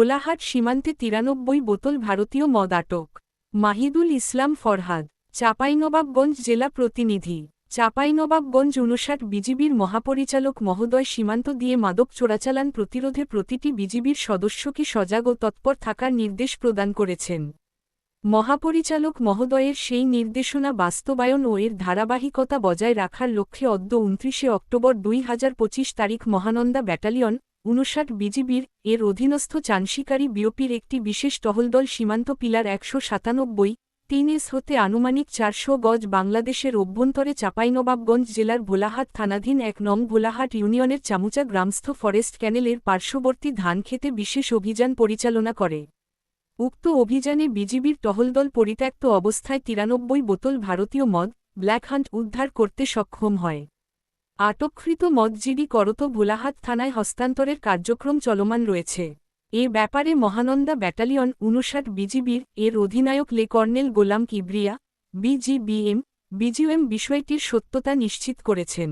ভোলাহাট সীমান্তে তিরানব্বই বোতল ভারতীয় মদ আটক। মাহিদুল ইসলাম ফরহাদ, চাঁপাইনবাবগঞ্জ জেলা প্রতিনিধি, চাঁপাইনবাবগঞ্জ উনষাট বিজিবির মহাপরিচালক মহোদয় সীমান্ত দিয়ে মাদক চোরাচালান প্রতিরোধে প্রতিটি বিজিবির সদস্যকে সজাগ ও তৎপর থাকার নির্দেশ প্রদান করেছেন। মহাপরিচালক মহোদয়ের সেই নির্দেশনা বাস্তবায়ন ও এর ধারাবাহিকতা বজায় রাখার লক্ষ্যে অদ্য উনত্রিশে অক্টোবর দুই হাজার পঁচিশ তারিখ মহানন্দা ব্যাটালিয়ন উনষাট বিজিবির এর অধীনস্থ চানশিকারী বিওপির একটি বিশেষ টহলদল সীমান্ত পিলার একশো সাতানব্বই, তিন এস হতে আনুমানিক চারশো গজ বাংলাদেশের অভ্যন্তরে চাঁপাইনবাবগঞ্জ জেলার ভোলাহাট থানাধীন এক নং ভোলাহাট ইউনিয়নের চামুচা গ্রামস্থ ফরেস্ট ক্যানেলের পার্শ্ববর্তী ধানক্ষেতে বিশেষ অভিযান পরিচালনা করে। উক্ত অভিযানে বিজিবির টহলদল পরিত্যক্ত অবস্থায় তিরানব্বই বোতল ভারতীয় মদ, ব্ল্যাক হান্ট উদ্ধার করতে সক্ষম হয়। আটককৃত মদজিডি করত ভোলাহাট থানায় হস্তান্তরের কার্যক্রম চলমান রয়েছে। এ ব্যাপারে মহানন্দা ব্যাটালিয়ন উনষাট বিজিবির এর অধিনায়ক লে colonel Golam Kibria, BGBM, BGM বিষয়টির সত্যতা নিশ্চিত করেছেন।